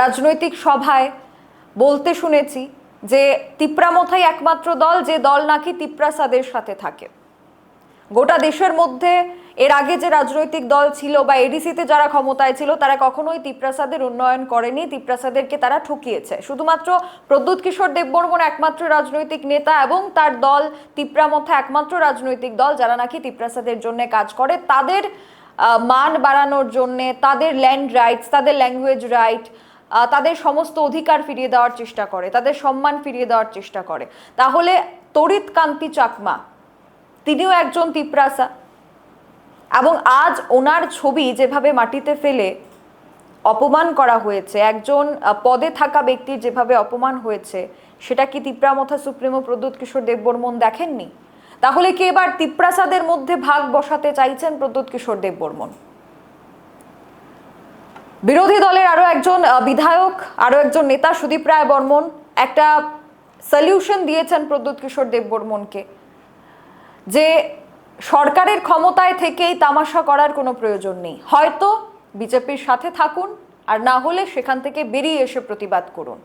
রাজনৈতিক সভায় বলতে শুনেছি যে তিপ্রামথাই একমাত্র দল, যে দল নাকি তিপ্রাসাদের সাথে থাকে। গোটা দেশের মধ্যে এর আগে যে রাজনৈতিক দল ছিল বা এডিসিতে যারা ক্ষমতায় ছিল, তারা কখনোই তিপ্রাসাদের উন্নয়ন করেনি, তিপ্রাসাদেরকে তারা ঠকিয়েছে। শুধুমাত্র প্রদ্যুৎ কিশোর দেববর্মন একমাত্র রাজনৈতিক নেতা এবং তার দল তিপ্রামথা একমাত্র রাজনৈতিক দল, যারা নাকি তিপ্রাসাদের জন্য কাজ করে, তাদের মান বাড়ানোর জন্য তাদের ল্যান্ড রাইটস তাদের ল্যাঙ্গুয়েজ রাইট তাদের সমস্ত অধিকার ফিরিয়ে দেওয়ার চেষ্টা করে, তাদের সম্মান ফিরিয়ে দেওয়ার চেষ্টা করে। তাহলে তড়িৎ কান্তি চাকমা, তিনিও একজন তিপ্রাসা। এবং আজ ওনার ছবি যেভাবে মাটিতে ফেলে অপমান করা হয়েছে, একজন পদে থাকা ব্যক্তির যেভাবে অপমান হয়েছে, সেটা কি তিপ্রামথা সুপ্রিমো প্রদ্যুৎ কিশোর দেববর্মন দেখেননি? তাহলে কি এবার তিপ্রাসাদের মধ্যে ভাগ বসাতে চাইছেন প্রদ্যুৎ কিশোর দেববর্মন বিরোধী দলের আরও একজন বিধায়ক, আরও একজন নেতা সুদীপ রায় বর্মন, একটা সলিউশন দিয়েছেন প্রদ্যুৎ কিশোর দেববর্মনকে যে সরকারের ক্ষমতায় থেকেই তামাশা করার কোনো প্রয়োজন নেই। হয়তো বিজেপির সাথে থাকুন, আর না হলে সেখান থেকে বেরিয়ে এসে প্রতিবাদ করুন।